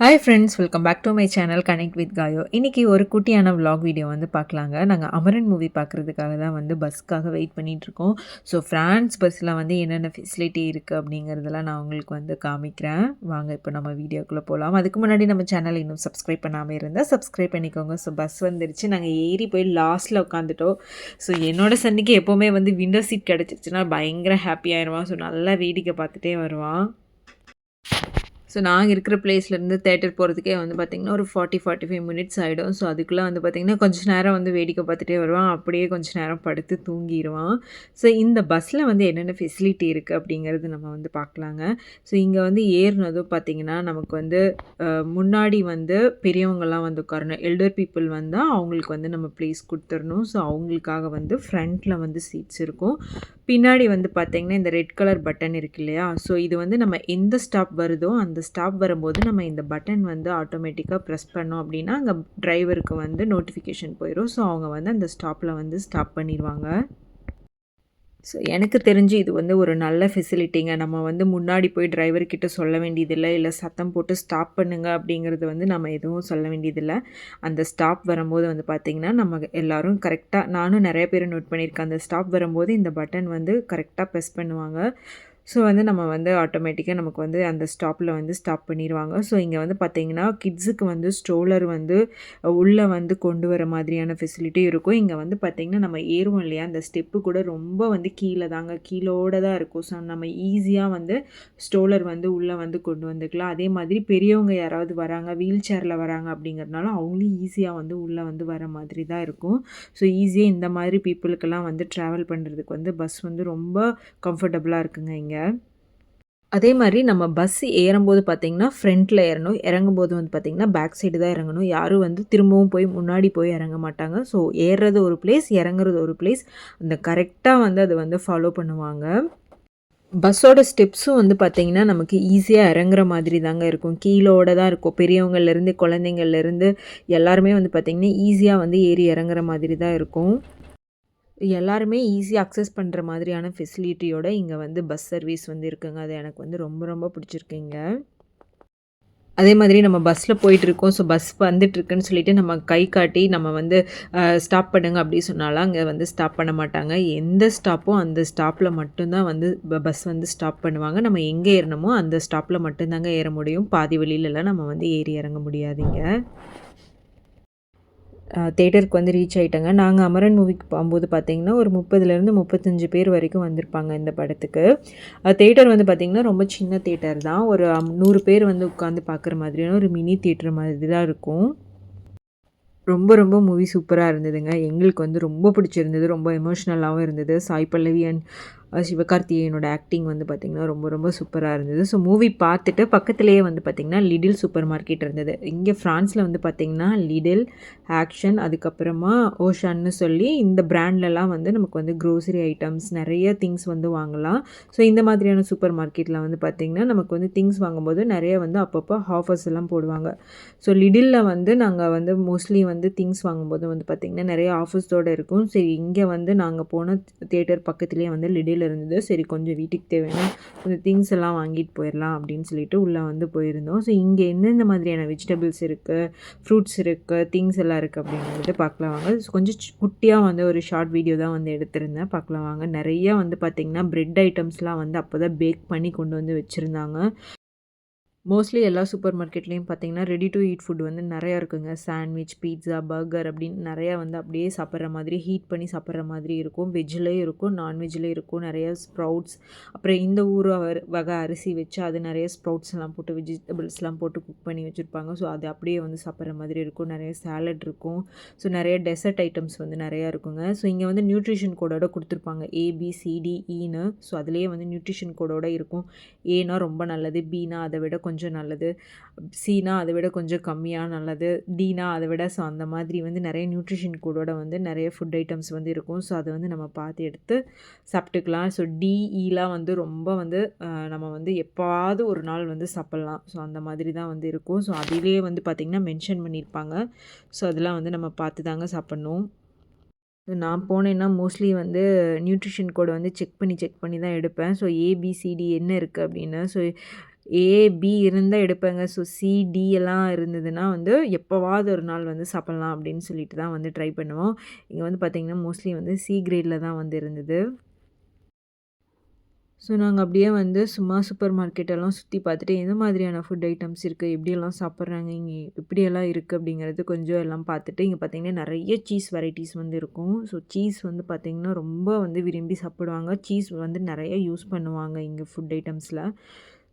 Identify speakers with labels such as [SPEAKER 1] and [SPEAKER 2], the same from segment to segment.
[SPEAKER 1] Hi friends welcome back to my channel connect with காயோ இன்றைக்கி ஒரு குட்டியான விலாக் வீடியோ வந்து பார்க்கலாங்க. நாங்கள் அமரன் மூவி பார்க்குறதுக்காக தான் வந்து பஸ்க்காக வெயிட் பண்ணிகிட்ருக்கோம் ஸோ ஃப்ரான்ஸ் பஸ்ஸில் வந்து என்னென்ன ஃபெசிலிட்டி இருக்குது அப்படிங்கிறதெல்லாம் நான் உங்களுக்கு வந்து காமிக்கிறேன். வாங்க இப்போ நம்ம வீடியோக்குள்ளே போகலாம் அதுக்கு முன்னாடி நம்ம சேனல் இன்னும் சப்ஸ்கிரைப் பண்ணாமல் இருந்தால் சப்ஸ்கிரைப் பண்ணிக்கோங்க. ஸோ பஸ் வந்துருச்சு. நாங்கள் ஏறி போய் லாஸ்ட்டில் உட்காந்துட்டோம் ஸோ என்னோட சன்னிக்கு எப்போவுமே வந்து விண்டோ சீட் கிடச்சிருச்சுன்னா பயங்கர ஹாப்பி ஆயிடுவான் ஸோ நல்லா வேடிக்கை பார்த்துட்டே வருவான் ஸோ நாங்கள் இருக்கிற பிளேஸ்லேருந்து தேட்டர் போகிறதுக்கே வந்து பார்த்திங்கன்னா ஒரு ஃபார்ட்டி ஃபார்ட்டி ஃபைவ் மினிட்ஸ் ஆகிடும் ஸோ அதுக்குள்ளே வந்து பார்த்திங்கன்னா கொஞ்ச நேரம் வந்து வேடிக்கை பார்த்துட்டே வருவான். அப்படியே கொஞ்சம் நேரம் படுத்து தூங்கிடுவான் ஸோ இந்த பஸ்ஸில் வந்து என்னென்ன ஃபெசிலிட்டி இருக்குது அப்படிங்கிறது நம்ம வந்து பார்க்கலாங்க. ஸோ இங்கே வந்து ஏறினதும் பார்த்திங்கன்னா நமக்கு வந்து முன்னாடி வந்து பெரியவங்கள்லாம் வந்து உட்காரணும். எல்டர் பீப்புள் வந்தால் அவங்களுக்கு வந்து நம்ம ப்ளேஸ் கொடுத்துடணும். ஸோ அவங்களுக்காக வந்து ஃப்ரண்ட்டில் வந்து சீட்ஸ் இருக்கும். பின்னாடி வந்து பார்த்திங்கன்னா இந்த ரெட் கலர் பட்டன் இருக்கு இல்லையா? ஸோ இது வந்து நம்ம எந்த ஸ்டாப் வருதோ அந்த ஸ்டாப் வரும்போது நம்ம இந்த பட்டன் வந்து ஆட்டோமேட்டிக்காக ப்ரெஸ் பண்ணோம் அப்படின்னா அங்கே டிரைவருக்கு வந்து நோட்டிஃபிகேஷன் போயிடும் ஸோ அவங்க வந்து அந்த ஸ்டாப்பில் வந்து ஸ்டாப் பண்ணிடுவாங்க ஸோ எனக்கு தெரிஞ்சு இது வந்து ஒரு நல்ல ஃபெசிலிட்டிங்க நம்ம வந்து முன்னாடி போய் டிரைவர்கிட்ட சொல்ல வேண்டியதில்லை. இல்லை சத்தம் போட்டு ஸ்டாப் பண்ணுங்க அப்படிங்கிறது வந்து நம்ம எதுவும் சொல்ல வேண்டியதில்லை. அந்த ஸ்டாப் வரும்போது வந்து பார்த்திங்கன்னா நம்ம எல்லோரும் கரெக்டாக நானும் நிறைய பேர் நோட் பண்ணியிருக்கேன். அந்த ஸ்டாப் வரும்போது இந்த பட்டன் வந்து கரெக்டாக ப்ரெஸ் பண்ணுவாங்க. ஸோ வந்து நம்ம வந்து ஆட்டோமேட்டிக்காக நமக்கு வந்து அந்த ஸ்டாப்பில் வந்து ஸ்டாப் பண்ணிடுவாங்க ஸோ இங்கே வந்து பார்த்திங்கன்னா கிட்ஸுக்கு வந்து ஸ்ட்ரோலர் வந்து உள்ளே வந்து கொண்டு வர மாதிரியான ஃபெசிலிட்டி இருக்கும். இங்கே வந்து பார்த்திங்கன்னா நம்ம ஏறுவோம் இல்லையா? அந்த ஸ்டெப்பு கூட ரொம்ப வந்து கீழே தாங்க கீழோட தான் இருக்கும். ஸோ நம்ம ஈஸியாக வந்து ஸ்ட்ரோலர் வந்து உள்ளே வந்து கொண்டு வந்துக்கலாம். அதே மாதிரி பெரியவங்க யாராவது வராங்க வீல் சேரில் வராங்க அப்படிங்கிறதுனால அவங்களும் ஈஸியாக வந்து உள்ளே வந்து வர மாதிரி தான் இருக்கும். ஸோ ஈஸியாக இந்த மாதிரி பீப்புளுக்கெல்லாம் வந்து ட்ராவல் பண்ணுறதுக்கு வந்து பஸ் வந்து ரொம்ப கம்ஃபர்டபுளாக இருக்குங்க இங்கே. அதே மாதிரி நம்ம பஸ் ஏறும்போது பார்த்திங்கன்னா ஃப்ரண்ட்டில் ஏறணும். இறங்கும்போது வந்து பார்த்திங்கன்னா பேக் சைடு தான் இறங்கணும். யாரும் வந்து திரும்பவும் போய் முன்னாடி போய் இறங்க மாட்டாங்க. ஸோ ஏறுறது ஒரு பிளேஸ் இறங்குறது ஒரு பிளேஸ் அந்த கரெக்டாக வந்து அதை வந்து ஃபாலோ பண்ணுவாங்க. பஸ்ஸோட ஸ்டெப்ஸும் வந்து பார்த்திங்கன்னா நமக்கு ஈஸியாக இறங்குற மாதிரி தாங்க இருக்கும். கீழோட தான் இருக்கும். பெரியவங்கள்லேருந்து குழந்தைங்கள்லேருந்து எல்லாருமே வந்து பார்த்திங்கன்னா ஈஸியாக வந்து ஏறி இறங்குற மாதிரி தான் இருக்கும். எல்லாருமே ஈஸியாக அக்சஸ் பண்ணுற மாதிரியான ஃபெசிலிட்டியோட இங்கே வந்து பஸ் சர்வீஸ் வந்து இருக்குங்க. அது எனக்கு வந்து ரொம்ப ரொம்ப பிடிச்சிருக்குங்க. அதே மாதிரி நம்ம பஸ்ஸில் போயிட்டுருக்கோம். ஸோ பஸ் வந்துட்டுருக்குன்னு சொல்லிட்டு நம்ம கை காட்டி நம்ம வந்து ஸ்டாப் பண்ணுங்க அப்படி சொன்னாலும் அங்கே வந்து ஸ்டாப் பண்ண மாட்டாங்க. எந்த ஸ்டாப்போ அந்த ஸ்டாப்பில் மட்டும்தான் வந்து பஸ் வந்து ஸ்டாப் பண்ணுவாங்க. நம்ம எங்கே ஏறணுமோ அந்த ஸ்டாப்பில் மட்டும்தாங்க ஏற முடியும். பாதி வழியிலலாம் நம்ம வந்து ஏறி இறங்க முடியாதுங்க. தேட்டருக்கு வந்து ரீச் ஆகிட்டாங்க நாங்கள் அமரன் மூவிக்கு போகும்போது பார்த்திங்கன்னா ஒரு முப்பதுலேருந்து முப்பத்தஞ்சு பேர் வரைக்கும் வந்திருப்பாங்க இந்த படத்துக்கு. தேட்டர் வந்து பார்த்திங்கன்னா ரொம்ப சின்ன தேட்டர் தான். ஒரு நூறு பேர் வந்து உட்காந்து பார்க்குற மாதிரியான ஒரு மினி தேட்டர் மாதிரி தான் இருக்கும். ரொம்ப ரொம்ப மூவி சூப்பராக இருந்ததுங்க. எங்களுக்கு வந்து ரொம்ப பிடிச்சிருந்தது. ரொம்ப எமோஷ்னலாகவும் இருந்தது. சாய் பல்லவி அண்ட் சிவகார்த்திகேயனோட ஆக்டிங் வந்து பார்த்திங்கன்னா ரொம்ப ரொம்ப சூப்பராக இருந்தது. ஸோ மூவி பார்த்துட்டு பக்கத்துலேயே வந்து பார்த்திங்கன்னா லிடில் சூப்பர் மார்க்கெட் இருந்தது. இங்கே ஃப்ரான்ஸில் வந்து பார்த்திங்கன்னா லிடில் ஆக்ஷன் அதுக்கப்புறமா ஓஷான்னு சொல்லி இந்த பிராண்ட்லலாம் வந்து நமக்கு வந்து க்ரோசரி ஐட்டம்ஸ் நிறைய திங்ஸ் வந்து வாங்கலாம். ஸோ இந்த மாதிரியான சூப்பர் மார்க்கெட்டில் வந்து பார்த்திங்கன்னா நமக்கு வந்து திங்ஸ் வாங்கும்போது நிறைய வந்து அப்பப்போ ஆஃபர்ஸ் எல்லாம் போடுவாங்க. ஸோ லிடிலில் வந்து நாங்கள் வந்து மோஸ்ட்லி வந்து திங்ஸ் வாங்கும்போது வந்து பார்த்திங்கன்னா நிறைய ஆஃபர்ஸோடு இருக்கும். சரி இங்கே வந்து நாங்கள் போன தேட்டர் பக்கத்துலேயே வந்து லிடில் இருந்தது சரி கொஞ்சம் வீட்டுக்கு தேவையான கொஞ்சம் திங்ஸ் எல்லாம் வாங்கிட்டு போயிடலாம் அப்படின்னு சொல்லிட்டு உள்ளே வந்து போயிருந்தோம். ஸோ இங்கே எந்தெந்த மாதிரியான வெஜிடபிள்ஸ் இருக்குது ஃப்ரூட்ஸ் இருக்குது திங்ஸ் எல்லாம் இருக்குது அப்படிங்கிறது பார்க்கலாம் வாங்க. கொஞ்சம் குட்டியாக வந்து ஒரு ஷார்ட் வீடியோ தான் வந்து எடுத்திருந்தேன். பார்க்கலாம் வாங்க. நிறைய வந்து பார்த்திங்கன்னா ப்ரெட் ஐட்டம்ஸ்லாம் வந்து அப்போ தான் பேக் பண்ணி கொண்டு வந்து வச்சுருந்தாங்க. மோஸ்ட்லி எல்லா சூப்பர் மார்க்கெட்லேயும் பார்த்தீங்கன்னா ரெடி டு ஈட் ஃபுட் வந்து நிறையா இருக்குங்க. சாண்ட்விச் பீட்ஸா பர்கர் அப்படின்னு நிறையா வந்து அப்படியே சாப்பிட்ற மாதிரி ஹீட் பண்ணி சாப்பிட்ற மாதிரி இருக்கும். வெஜ்லேயும் இருக்கும் நான்வெஜ்லேயும் இருக்கும். நிறைய ஸ்ப்ரவுட்ஸ் அப்புறம் இந்த ஊர் அவர் வகை அரிசி வச்சு அது நிறைய ஸ்ப்ரவுட்ஸ் எல்லாம் போட்டு வெஜிடபிள்ஸ்லாம் போட்டு குக் பண்ணி வச்சுருப்பாங்க. ஸோ அது அப்படியே வந்து சாப்பிட்ற மாதிரி இருக்கும். நிறைய சேலட் இருக்கும். ஸோ நிறைய டெசர்ட் ஐட்டம்ஸ் வந்து நிறையா இருக்குங்க. ஸோ இங்கே வந்து நியூட்ரிஷன் கோடோட கொடுத்துருப்பாங்க. ஏபிசிடிஇன்னு e ஸோ அதுலேயே வந்து நியூட்ரிஷன் கோடோட இருக்கும். ஏனா ரொம்ப நல்லது. பீனா அதை விட கொஞ்சம் கொஞ்சம் நல்லது. சீனா அதை விட கொஞ்சம் கம்மியாக நல்லது. டீனா அதை விட ஸோ அந்த மாதிரி வந்து நிறைய நியூட்ரிஷன் கோடோட வந்து நிறைய ஃபுட் ஐட்டம்ஸ் வந்து இருக்கும். ஸோ அதை வந்து நம்ம பார்த்து எடுத்து சாப்பிட்டுக்கலாம். ஸோ டிஇலாம் வந்து ரொம்ப வந்து நம்ம வந்து எப்பாவது ஒரு நாள் வந்து சாப்பிட்லாம். ஸோ அந்த மாதிரி தான் வந்து இருக்கும். ஸோ அதிலே வந்து பார்த்திங்கன்னா மென்ஷன் பண்ணியிருப்பாங்க. ஸோ அதெல்லாம் வந்து நம்ம பார்த்து தாங்க சாப்பிட்ணும். நான் போனேன்னா மோஸ்ட்லி வந்து நியூட்ரிஷன் கோடை வந்து செக் பண்ணி செக் பண்ணி தான் எடுப்பேன். ஸோ ஏபிசிடி என்ன இருக்குது அப்படின்னு. ஸோ ஏ, பி இருந்தால் எடுப்பேங்க. ஸோ சி, டி எல்லாம் இருந்ததுன்னா வந்து எப்போவாவது ஒரு நாள் வந்து சாப்பிட்லாம் அப்படின்னு சொல்லிட்டு தான் வந்து ட்ரை பண்ணுவோம். இங்கே வந்து பார்த்திங்கன்னா மோஸ்ட்லி வந்து சி கிரேடில் தான் வந்து இருந்தது. ஸோ நாங்கள் அப்படியே வந்து சும்மா சூப்பர் மார்க்கெட்டெல்லாம் சுற்றி பார்த்துட்டு, எந்த மாதிரியான ஃபுட் ஐட்டம்ஸ் இருக்குது எப்படியெல்லாம் சாப்பிட்றாங்க, இங்கே எப்படியெல்லாம் இருக்குது அப்படிங்கிறது கொஞ்சம் எல்லாம் பார்த்துட்டு, இங்கே பார்த்தீங்கன்னா நிறைய சீஸ் வெரைட்டிஸ் வந்து இருக்கும். ஸோ சீஸ் வந்து பார்த்தீங்கன்னா, ரொம்ப வந்து விரும்பி சாப்பிடுவாங்க. சீஸ் வந்து நிறைய யூஸ் பண்ணுவாங்க இங்கே ஃபுட் ஐட்டம்ஸில்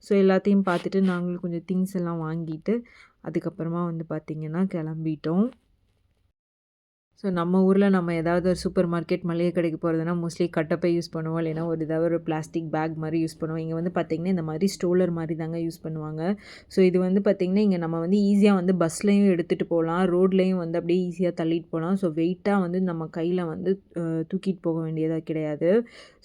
[SPEAKER 1] ஸோ எல்லாத்தையும் பார்த்துட்டு நாங்களும் கொஞ்சம் திங்ஸ் எல்லாம் வாங்கிட்டு, அதுக்கப்புறமா வந்து பார்த்திங்கன்னா கிளம்பிட்டோம். ஸோ நம்ம ஊரில் நம்ம ஏதாவது ஒரு சூப்பர் மார்க்கெட், மளிகை கடைக்கு போகிறதுனா மோஸ்ட்லி கட்டப்பை யூஸ் பண்ணுவோம். இல்லைன்னா ஒரு ஏதாவது ஒரு பிளாஸ்டிக் பேக் மாதிரி யூஸ் பண்ணுவோம். இங்கே வந்து பார்த்திங்கன்னா இந்த மாதிரி ஸ்ட்ரோலர் மாதிரி தாங்க யூஸ் பண்ணுவாங்க. ஸோ இது வந்து பார்த்திங்கன்னா இங்கே நம்ம வந்து ஈஸியாக வந்து பஸ்லேயும் எடுத்துகிட்டு போகலாம் ரோட்லேயும் வந்து அப்படியே ஈஸியாக தள்ளிட்டு போகலாம் ஸோ வெயிட்டாக வந்து நம்ம கையில் வந்து தூக்கிட்டு போக வேண்டியதாக கிடையாது.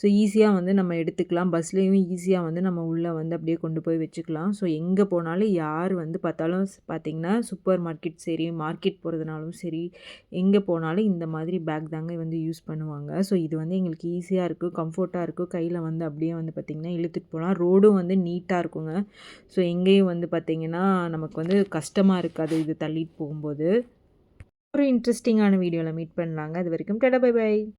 [SPEAKER 1] ஸோ ஈஸியாக வந்து நம்ம எடுத்துக்கலாம். பஸ்லேயும் ஈஸியாக வந்து நம்ம உள்ளே வந்து அப்படியே கொண்டு போய் வச்சுக்கலாம். ஸோ எங்கே போனாலும் யார் வந்து பார்த்தாலும் பார்த்திங்கன்னா பார்த்தீங்கன்னா, சூப்பர் மார்க்கெட் சரி, மார்க்கெட் போகிறதுனாலும் சரி, எங்கே போனாலும் இந்த மாதிரி பேக் தாங்க வந்து யூஸ் பண்ணுவாங்க. ஸோ இது வந்து எங்களுக்கு ஈஸியாக இருக்கும், கம்ஃபர்ட்டாக இருக்கும். கையில் வந்து அப்படியே வந்து பார்த்திங்கன்னா இழுத்துட்டு போகலாம் ரோடும் வந்து நீட்டாக இருக்குங்க. ஸோ எங்கேயும் வந்து பார்த்திங்கன்னா நமக்கு வந்து கஷ்டமாக இருக்காது இது தள்ளிட்டு போகும்போது. ஒரு இன்ட்ரெஸ்டிங்கான வீடியோவில் மீட் பண்ணலாங்க. அதுவரைக்கும் டடா பை பை.